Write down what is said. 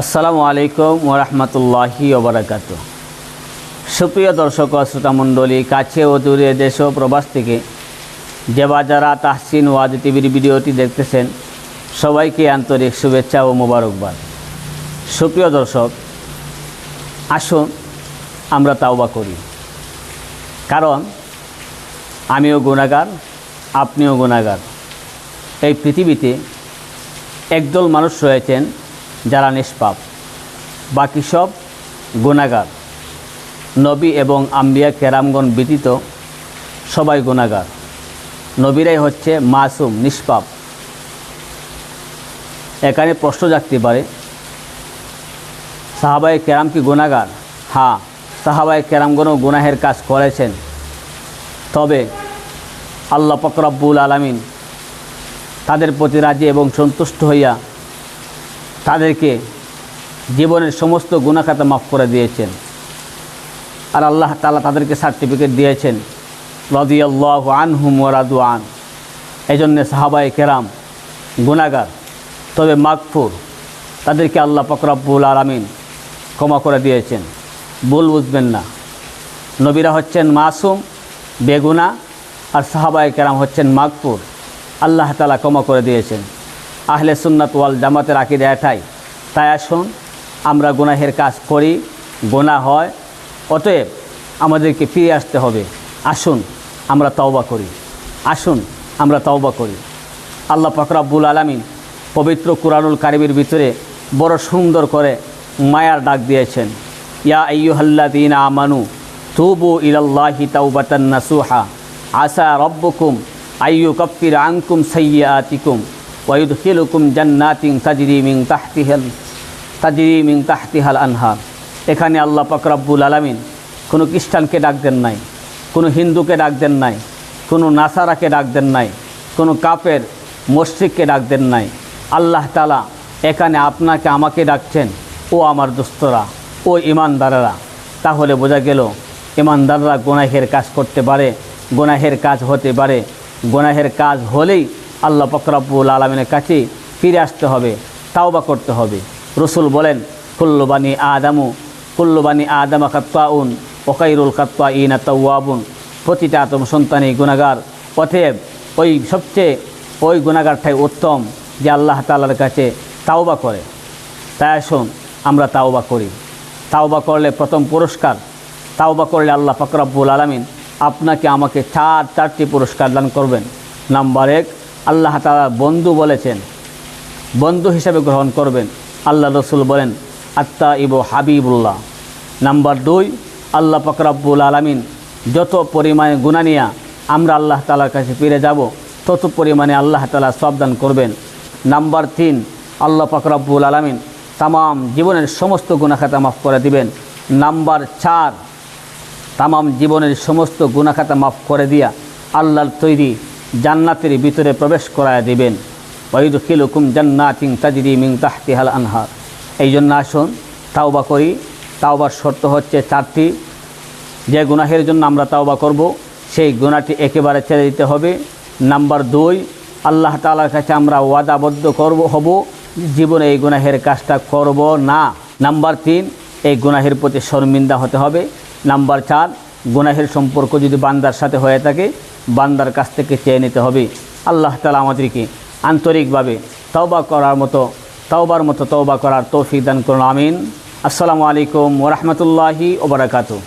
আসসালামু আলাইকুম ওরহমতুল্লাহি ওবরাকাত সুপ্রিয় দর্শক শ্রোতামণ্ডলী, কাছে ও দূরে দেশ ও প্রবাস থেকে যে বা যারা তাহসিন ওয়াজ টিভির ভিডিওটি দেখতেছেন, সবাইকে আন্তরিক শুভেচ্ছা ও মোবারকবাদ। সুপ্রিয় দর্শক, আসুন আমরা তাওবা করি। কারণ, আমিও গুণাগার আপনিও গুণাগার এই পৃথিবীতে একদল মানুষ রয়েছেন যারা নিষ্পাপ। বাকি সব গুণাগার। নবী এবং আম্বিয়া কেরামগণ ব্যতীত সবাই গুণাগার। নবীরাই হচ্ছে মাসুম, নিষ্পাপ। এখানে প্রশ্ন জাগতে পারে সাহাবাই কেরাম কি গুণাগার? হ্যাঁ সাহাবাই কেরামগণও গুনাহের কাজ করেছেন। তবে আল্লাহ ফকরাব্বুল আলামিন তাদের প্রতি রাজি এবং সন্তুষ্ট হইয়া তাদেরকে জীবনের সমস্ত গুণাখাতা মাফ করে দিয়েছেন। আর আল্লাহ তালা তাদেরকে সার্টিফিকেট দিয়েছেন, রদিয়াল্লাহ আনহুম ওরাদু আন। এই জন্যে সাহাবাই কেরাম গুণাগার তবে মাগফুর, তাদেরকে আল্লাহ ফকরাব্বুল আলামিন ক্ষমা করে দিয়েছেন। ভুল বুঝবেন না। নবীরা হচ্ছেন মাসুম, বেগুনা, আর সাহাবাই কেরাম হচ্ছেন মাগপুর আল্লাহ তালা ক্ষমা করে দিয়েছেন। আহলে সুন্নাত ওয়াল জামাতের আকিদা এটাই। তাই আসুন, আমরা গুনাহের কাজ করি গোনা হয়, অতএব আমাদেরকে ফিরে আসতে হবে। আসুন, আমরা তওবা করি। আসুন, আমরা তওবা করি। আল্লাহ ফকরাব্বুল আলমিন পবিত্র কুরআনুল কারিমের ভিতরে বড় সুন্দর করে মায়ার ডাক দিয়েছেন। ইয়া আইয়ুহাল্লাযীনা আমানু তুবু ইলাল্লাহি তাওবাতান নাসুহা। আসা রব্বুকুম আইয়ু কপ্পির আনকুম সাইয়াতিকুম ওয়ুদখিলুকুম জান্নাতিন তাজরি মিন তাহতিহাল তাজরি মিন তাহতিহাল আনহার এখানে আল্লাহ পাক রব্বুল আলামিন কোনো খ্রিস্টানকে ডাক দেন নাই, কোনো হিন্দুকে ডাক দেন নাই, কোনো নাসারাকে ডাক দেন নাই, কোনো কাপের মসজিদকে ডাক দেন নাই। আল্লাহ তালা এখানে আপনাকে, আমাকে ডাকছেন, ও আমার দোস্তরা, ও ইমানদারেরা। তাহলে বোঝা গেল, ইমানদাররা গোনাহের কাজ করতে পারে, গোনাহের কাজ হতে পারে। গোনাহের কাজ হলেই আল্লাহ ফকরাবুল আলমিনের কাছে ফিরে আসতে হবে, তাওবা করতে হবে। রসুল বলেন কুল্লবানি আদামু কুল্লবানি আদামা কাত্তাউন ওকাইরুল কাত্তা ইনা তাওয়াবুন। প্রতিটা আতম সন্তানই গুণাগার অতএব ওই সবচেয়ে, ওই গুণাগারটাই উত্তম যে আল্লাহ তালার কাছে তাওবা করে। তাই আসুন, আমরা তাওবা করি। তাওবা করলে প্রথম পুরস্কার। তাওবা করলে আল্লাহ ফকরাবুল আলমিন আপনাকে আমাকে চার, চারটি পুরস্কার দান করবেন। নাম্বার এক আল্লাহ তালা বন্ধু বলেছেন, বন্ধু হিসাবে গ্রহণ করবেন। আল্লাহ রসুল বলেন আত্মা ইবো হাবিবুল্লাহ। নাম্বার দুই, আল্লাহ ফকরাবুল আলমিন যত পরিমাণে গুণা নিয়া আমরা আল্লাহ তালার কাছে ফিরে যাব, তত পরিমাণে আল্লাহ তালা সব দান করবেন। নাম্বার তিন, আল্লাহ ফকরাবুল আলমিন তামাম জীবনের সমস্ত গুণাখাতা মাফ করে দিবেন। নাম্বার চার, তামাম জীবনের সমস্ত গুণাখাতা মাফ করে দিয়া আল্লাহর তৈরি জান্নাতের ভিতরে প্রবেশ করায় দিবেন। ওয়াইদ খিলুকুম জান্নাতিং তাজরি মিং তাহতিহাল আনহার। এই জন্য আসুন, তাওবা করি। তাওবার শর্ত হচ্ছে চারটি। যে গুনাহের জন্য আমরা তাওবা করব, সেই গুণাটি একেবারে ছেড়ে দিতে হবে। নাম্বার দুই, আল্লাহ তালার কাছে আমরা ওয়াদাবদ্ধ করব, হব। জীবনে এই গুনাহের কাজটা করব না। নাম্বার তিন, এই গুনাহের প্রতি শর্মিন্দা হতে হবে। নাম্বার চার, গুনাহের সম্পর্ক যদি বান্দার সাথে হয়ে থাকে বান্দার কাছ থেকে চেয়ে নিতে হবে। আল্লাহ তালা আমাদেরকে আন্তরিকভাবে তওবা করার মতো, তওবার মতো তওবা করার তৌফিক দান করুন, আমিন। আসসালামু আলাইকুম ওরহমতুল্লাহি ওবরাকাতু